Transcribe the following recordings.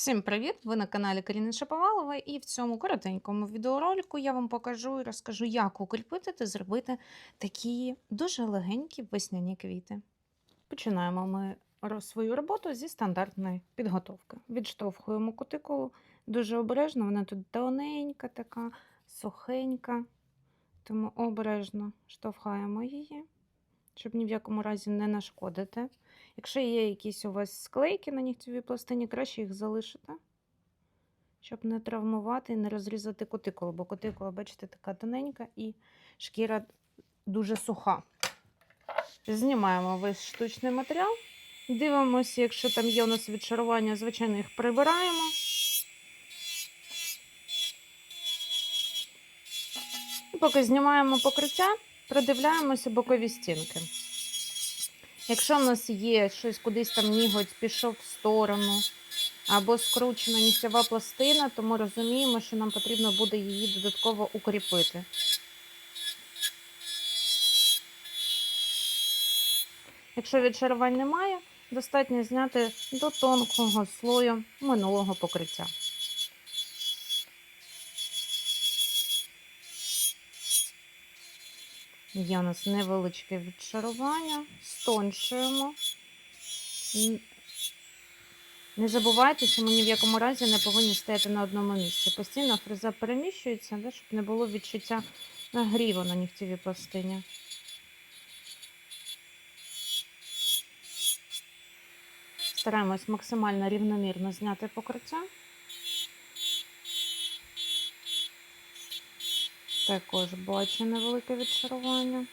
Всім привіт! Ви на каналі Каріни Шаповалова, і в цьому коротенькому відеоролику я вам покажу і розкажу, як укріпити та зробити такі дуже легенькі весняні квіти. Починаємо ми свою роботу зі стандартної підготовки. Відштовхуємо кутикулу дуже обережно, вона тут тоненька, така сухенька, тому обережно штовхаємо її, щоб ні в якому разі не нашкодити. Якщо є якісь у вас склейки на нігтєвій пластині, краще їх залишити, щоб не травмувати і не розрізати кутикулу, бо кутикула, бачите, така тоненька і шкіра дуже суха. Знімаємо весь штучний матеріал. Дивимося, якщо там є у нас відшарування, звичайно, їх прибираємо. І поки знімаємо покриття, придивляємося бокові стінки. Якщо в нас є щось кудись там ніготь пішов в сторону або скручена нігтєва пластина, то ми розуміємо, що нам потрібно буде її додатково укріпити. Якщо відшарувань немає, достатньо зняти до тонкого слою минулого покриття. Є у нас невеличке відшарування, стоншуємо. Не забувайте, що ми ні в якому разі не повинні стояти на одному місці. Постійно фреза переміщується, да, щоб не було відчуття нагріву на нігтєвій пластині. Стараємось максимально рівномірно зняти покриття. Також бачу невелике відшарування.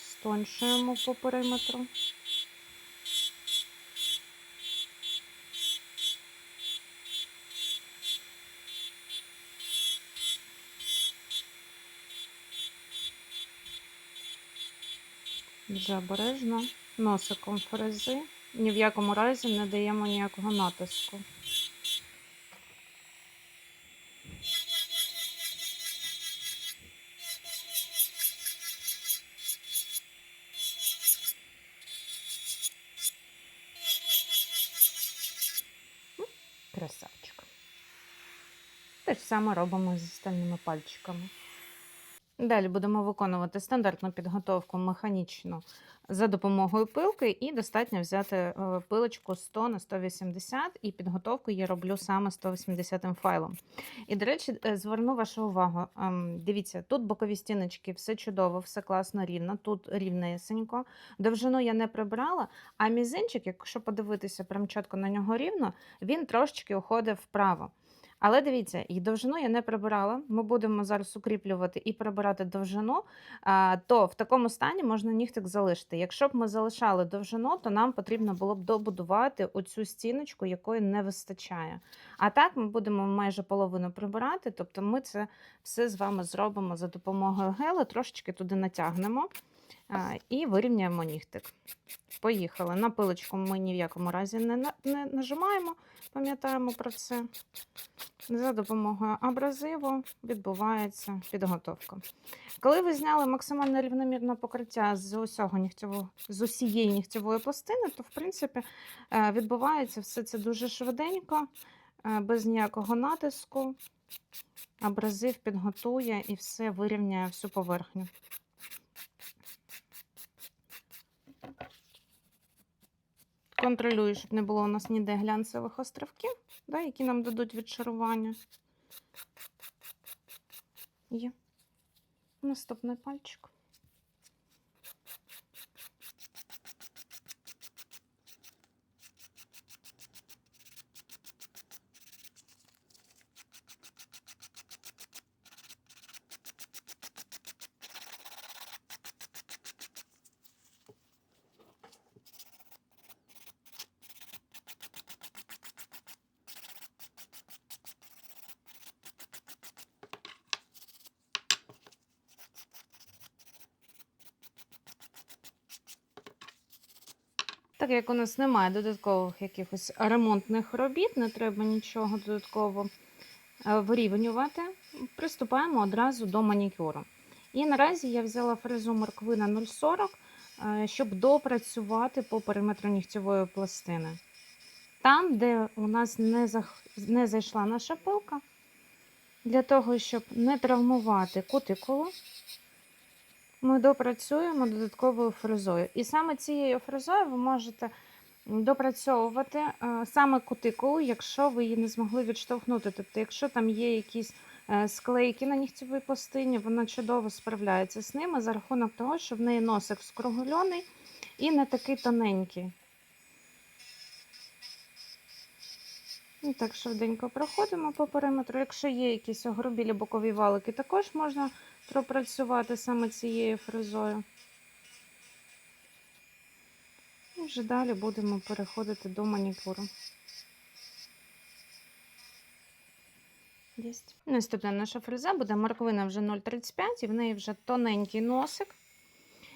Стоншуємо по периметру. Дуже обережно носиком фрези. Ні в якому разі не даємо ніякого натиску. Красавчик. Те ж саме робимо з остальними пальчиками. Далі будемо виконувати стандартну підготовку механічну за допомогою пилки, і достатньо взяти е, пилочку 100 на 180, і підготовку я роблю саме 180 файлом. І, до речі, е, зверну вашу увагу. ем, Дивіться, тут бокові стіночки, все чудово, все класно, рівно, тут рівнесенько. Довжину я не прибрала, а мізинчик, якщо подивитися прям чітко на нього рівно, він трошечки уходить вправо. Але дивіться, і довжину я не прибирала. Ми будемо зараз укріплювати і прибирати довжину. То в такому стані можна нігтик залишити. Якщо б ми залишали довжину, то нам потрібно було б добудувати оцю стіночку, якої не вистачає. А так ми будемо майже половину прибирати. Тобто ми це все з вами зробимо за допомогою гели, трошечки туди натягнемо і вирівняємо нігтик. Поїхали. На пилочку ми ні в якому разі не, не нажимаємо, пам'ятаємо про це. За допомогою абразиву відбувається підготовка. Коли ви зняли максимально рівномірне покриття з усього нігтєвого, з усієї нігтєвої пластини, то в принципі е, відбувається все це дуже швиденько, е, без ніякого натиску. Абразив підготує і все вирівняє всю поверхню. Контролюю, щоб не було у нас ніде глянцевих островків, да, які нам дадуть відшарування. Є. Наступний пальчик. Так як у нас немає додаткових якихось ремонтних робіт, не треба нічого додатково е, вирівнювати, приступаємо одразу до манікюру. І наразі я взяла фрезу морквина 0,40, е, щоб допрацювати по периметру нігтєвої пластини. Там, де у нас не, зах... не зайшла наша пилка, для того, щоб не травмувати кутикулу, ми допрацюємо додатковою фрезою. І саме цією фрезою ви можете допрацьовувати е, саме кутикулу, якщо ви її не змогли відштовхнути. Тобто, якщо там є якісь е, склейки на нігтєвій пластині, вона чудово справляється з ними за рахунок того, що в неї носик скругульоний і не такий тоненький. І так швиденько проходимо по периметру. Якщо є якісь огрубілі бокові валики, також можна пропрацювати саме цією фрезою. І вже далі будемо переходити до манікюру. Наступна наша фреза буде морквина вже 0,35 і в неї вже тоненький носик.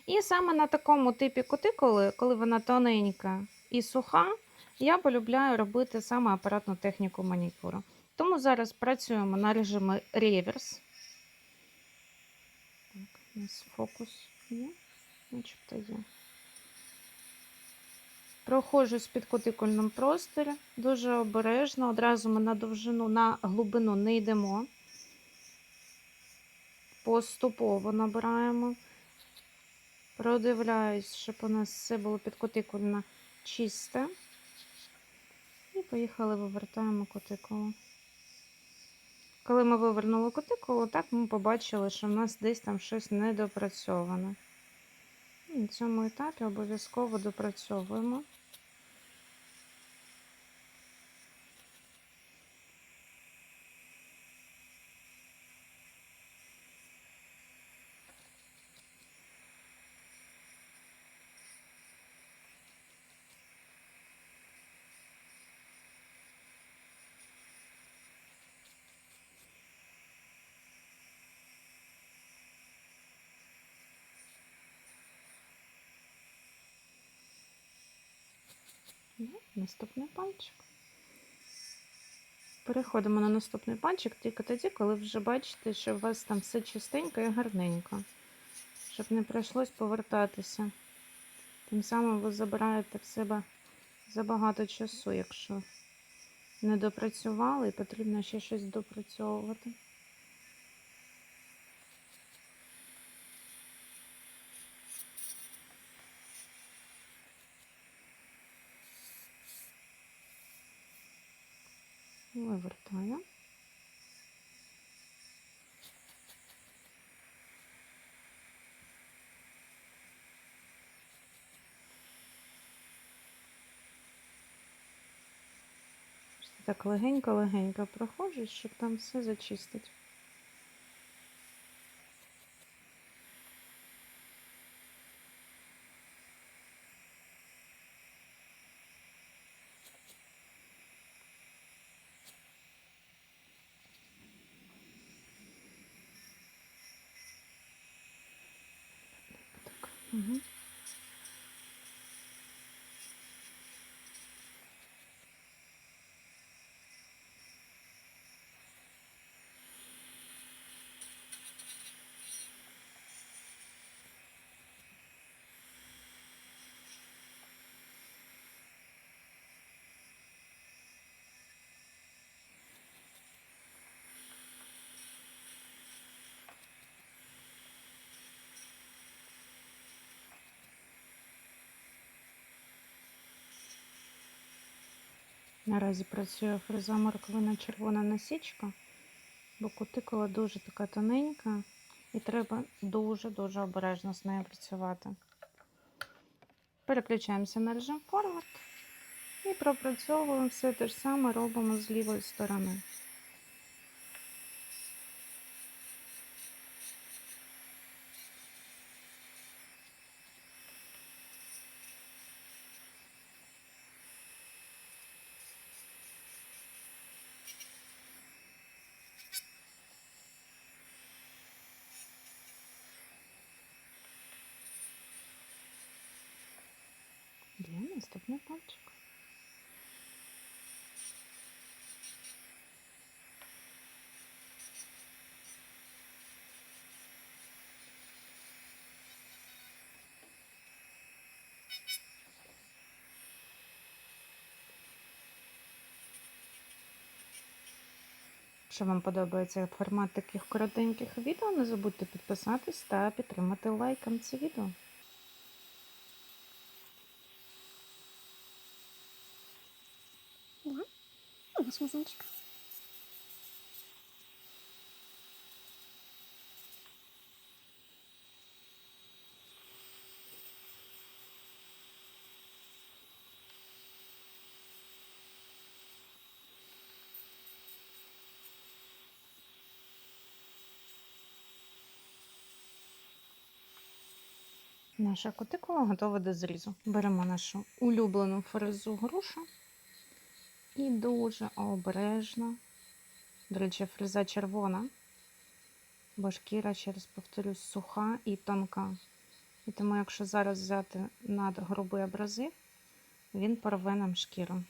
І саме на такому типі кутикули, коли вона тоненька і суха, я полюбляю робити саме апаратну техніку манікюру. Тому зараз працюємо на режимі реверс. Так, фокус є, начебто є. Проходжусь під кутикульним просторі, дуже обережно, одразу ми на довжину, на глибину не йдемо. Поступово набираємо. Продивляюсь, щоб у нас все було підкутикульно чисте. І поїхали, вивертаємо кутикулу. Коли ми вивернули кутикулу, так ми побачили, що в нас десь там щось недопрацьоване. На цьому етапі обов'язково допрацьовуємо. Наступний пальчик. Переходимо на наступний пальчик тільки тоді, коли вже бачите, що у вас там все чистенько і гарненько. Щоб не прийшлось повертатися. Тим самим ви забираєте в себе забагато часу, якщо не допрацювали і потрібно ще щось допрацьовувати. Так легенько-легенько проходжу, щоб там все зачистить. Наразі працює фреза морквина червона насічка, бо кутикула дуже така тоненька і треба дуже-дуже обережно з нею працювати. Переключаємося на режим форвард і пропрацьовуємо все те ж саме робимо з лівої сторони. наступний пальчик. Якщо вам подобається формат таких коротеньких відео, не забудьте підписатись та підтримати лайком це відео. Наш вазончик. Наша кутикула готова до зрізу. Беремо нашу улюблену фрезу грушу і дуже обережно. До речі, фреза червона, бо шкіра, ще раз повторюсь, суха і тонка. І тому, якщо зараз взяти над грубий абразив, він порве нам шкіру.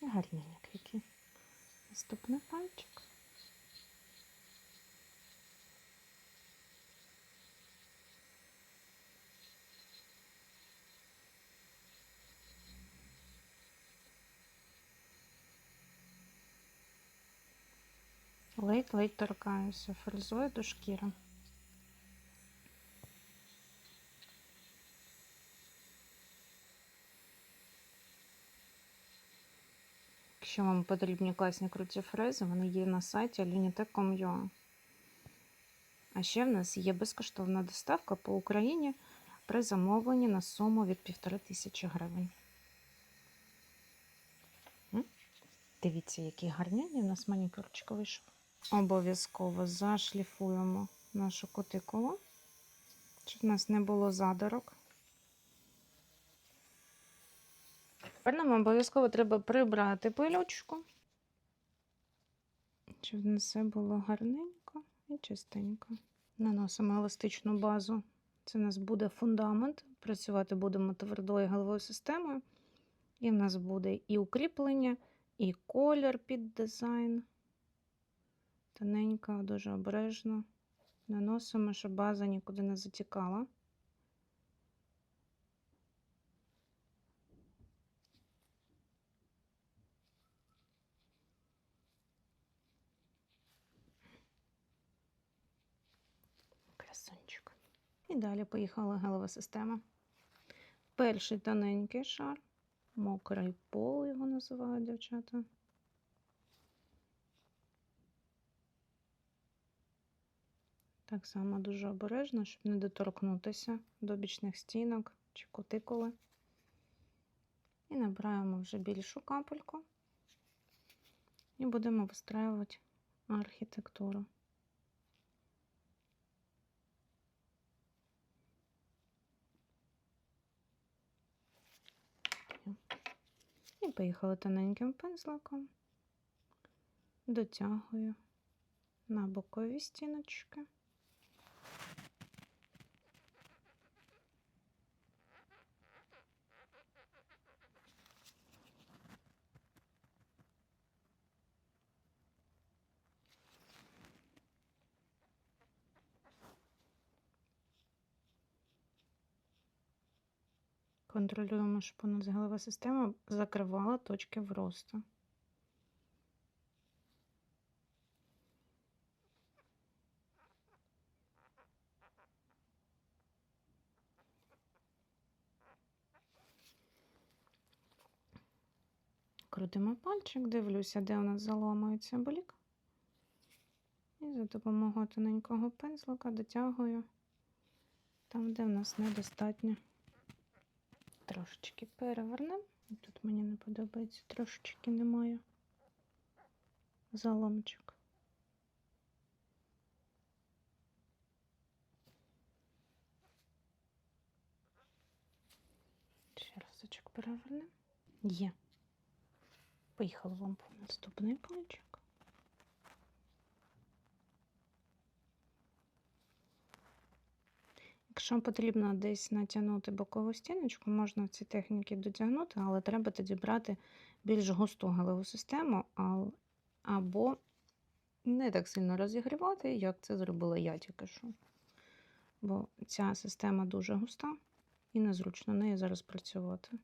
Гарненькі які. Наступний пальчик. Ледь-ледь торкаюся фрезою до шкіри. Якщо вам потрібні класні круті фрези, вони є на сайті alinitech.com.ua. А ще в нас є безкоштовна доставка по Україні при замовленні на суму від 1500 гривень. Дивіться, який гарненький у нас манікюрчик вийшов. Обов'язково зашліфуємо нашу кутикулу, щоб у нас не було задорок. Тепер нам обов'язково треба прибрати пилючку, щоб в нас все було гарненько і чистенько. Наносимо еластичну базу. Це у нас буде фундамент. Працювати будемо твердою головою системою. І в нас буде і укріплення, і колір під дизайн. Тоненько, дуже обережно. Наносимо, щоб база нікуди не затікала. Красунчик. І далі поїхала гелева система. Перший тоненький шар, мокрий пол його називають дівчата. Так само дуже обережно, щоб не доторкнутися до бічних стінок чи кутикули. І набираємо вже більшу капельку і будемо вистраювати архітектуру. І поїхали тоненьким пензликом, дотягую на бокові стіночки. Контролюємо, щоб у нас голова система закривала точки вросту. Крутимо пальчик, дивлюся, де у нас заломується блік. І за допомогою тоненького пензлика дотягую там, де в нас недостатньо. Трошечки перевернемо. Тут мені не подобається, трошечки немає заломчик. Ще разочок перевернемо. Є. Поїхали вам по наступний пальчик. Якщо потрібно десь натягнути бокову стіночку, можна в цій техніці дотягнути, але треба тоді брати більш густу галеву систему, або не так сильно розігрівати, як це зробила я тільки що. Бо ця система дуже густа, і незручно нею зараз працювати.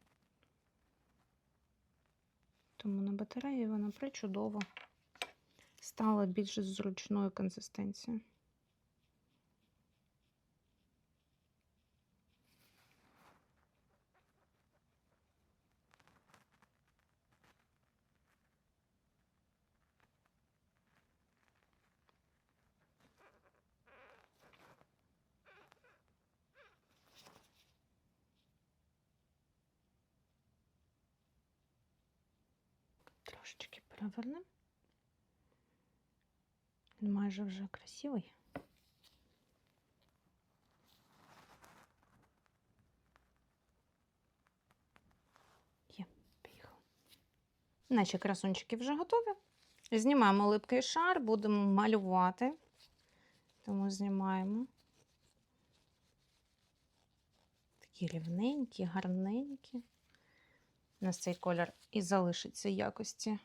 Тому на батареї вона причудово стала більш зручною консистенцією. Трошечки перевернемо. Він майже вже красивий. Є, поїхав. Наші красунчики вже готові. Знімаємо липкий шар, будемо малювати. Тому знімаємо. Такі рівненькі, гарненькі. Нас цей колір і залишиться якості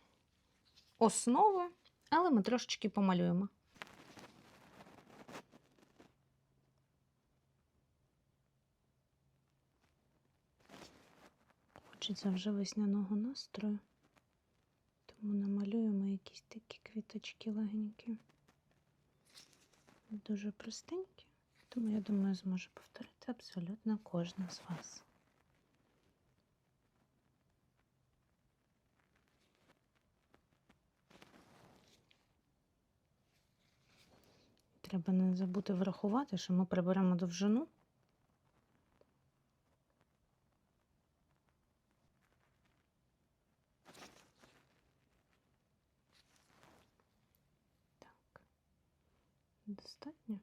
основи, але ми трошечки помалюємо. Хочеться вже весняного настрою, тому намалюємо якісь такі квіточки легенькі. Дуже простенькі, тому я думаю, зможу повторити абсолютно кожна з вас. Треба не забути врахувати, що ми приберемо довжину. Так. Достатньо.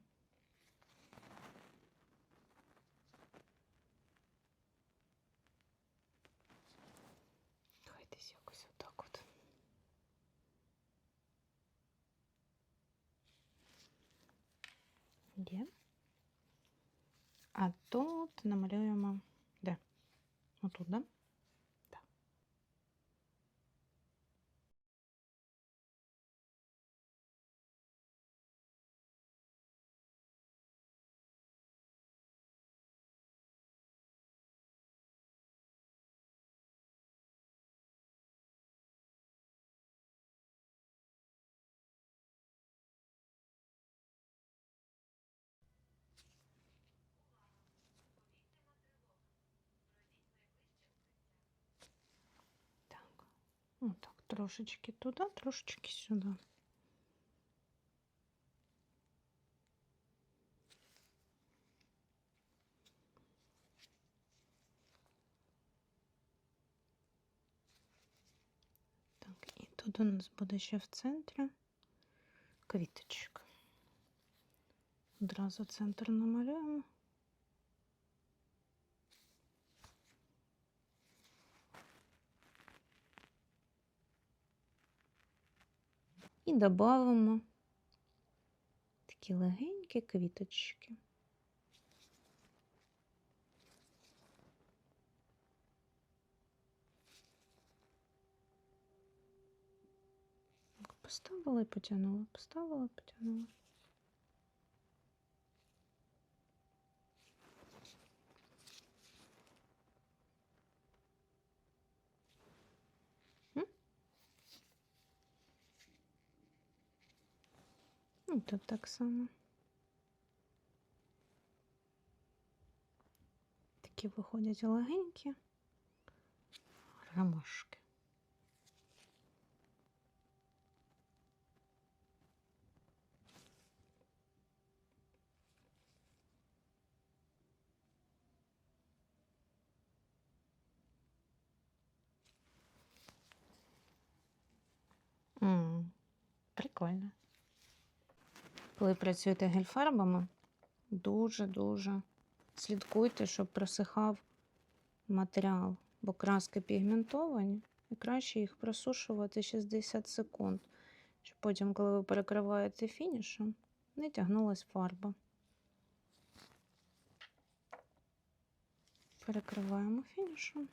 Хай десь якось отак от. Є. А тут намалюємо де? Отут, да? Отак, трошечки туди, трошечки сюди. Так, і тут у нас буде ще в центрі квіточка. Одразу центр намалюємо. Додамо такі легенькі квіточки. Поставила і потягнула, поставила, потягнула. Ну, тут так само. Такі виходять легенькі ромашки. Прикольно. Коли працюєте гель-фарбами, дуже-дуже слідкуйте, щоб просихав матеріал, бо краски пігментовані, і краще їх просушувати 60 секунд, щоб потім, коли ви перекриваєте фінішем, не тягнулась фарба. Перекриваємо фінішем.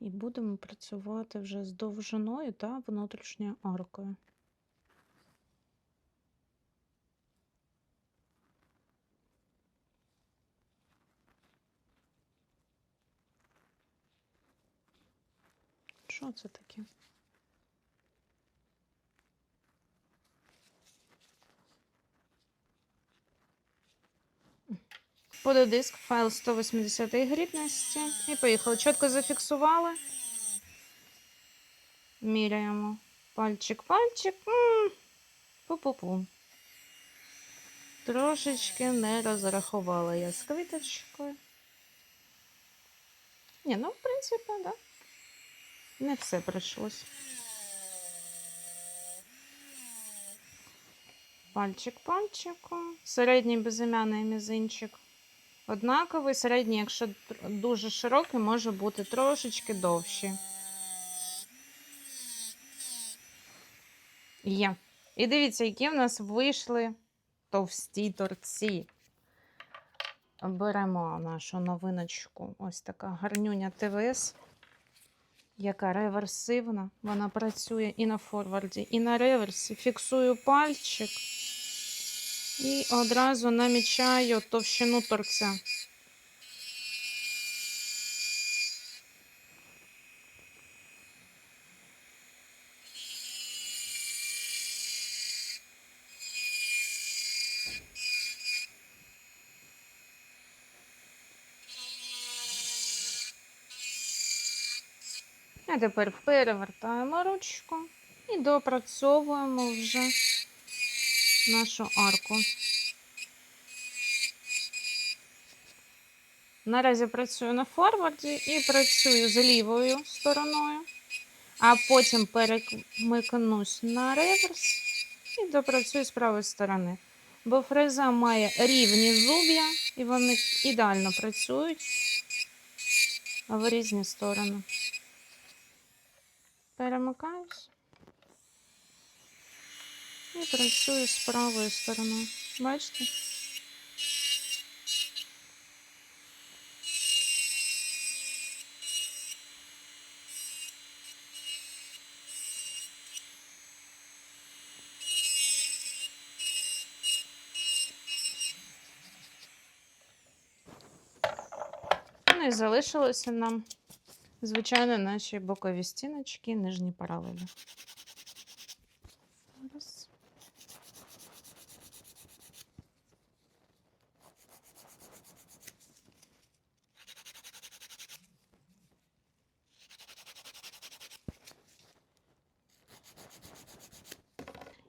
І будемо працювати вже з довжиною та внутрішньою аркою. Що це таке? Пододиск, файл 180 грітності. І поїхали. Чітко зафіксували. Міряємо. Пальчик, пальчик. Пу-пу-пу. Трошечки не розрахувала я з квіточкою. Ні, ну, в принципі, так. Да. Не все прийшлось. Пальчик пальчику. Середній безім'яний мізинчик. Однаковий, середній, якщо дуже широкий, може бути трошечки довший. Є. І дивіться, які в нас вийшли товсті торці. Беремо нашу новиночку. Ось така гарнюня ТВС, яка реверсивна. Вона працює і на форварді, і на реверсі. Фіксую пальчик і одразу намічаю товщину торця. Тепер перевертаємо ручку і допрацьовуємо вже нашу арку. Наразі працюю на форварді і працюю з лівою стороною, а потім перемикнусь на реверс і допрацюю з правої сторони. Бо фреза має рівні зуб'я, і вони ідеально працюють в різні сторони. Перемикаюсь і працюю з правою стороною. Бачите? Ну і залишилося нам, звичайно, наші бокові стіночки, нижні паралелі.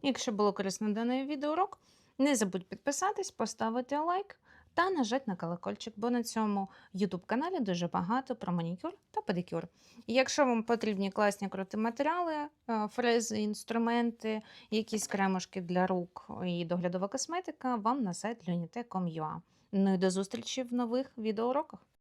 Якщо було корисно даний відеоурок, не забудь підписатись, поставити лайк та нажать на колокольчик, бо на цьому YouTube каналі дуже багато про манікюр та педикюр. І якщо вам потрібні класні круті матеріали, е, фрези, інструменти, якісь кремушки для рук і доглядова косметика, вам на сайт lunite.com.ua. Ну і до зустрічі в нових відеоуроках.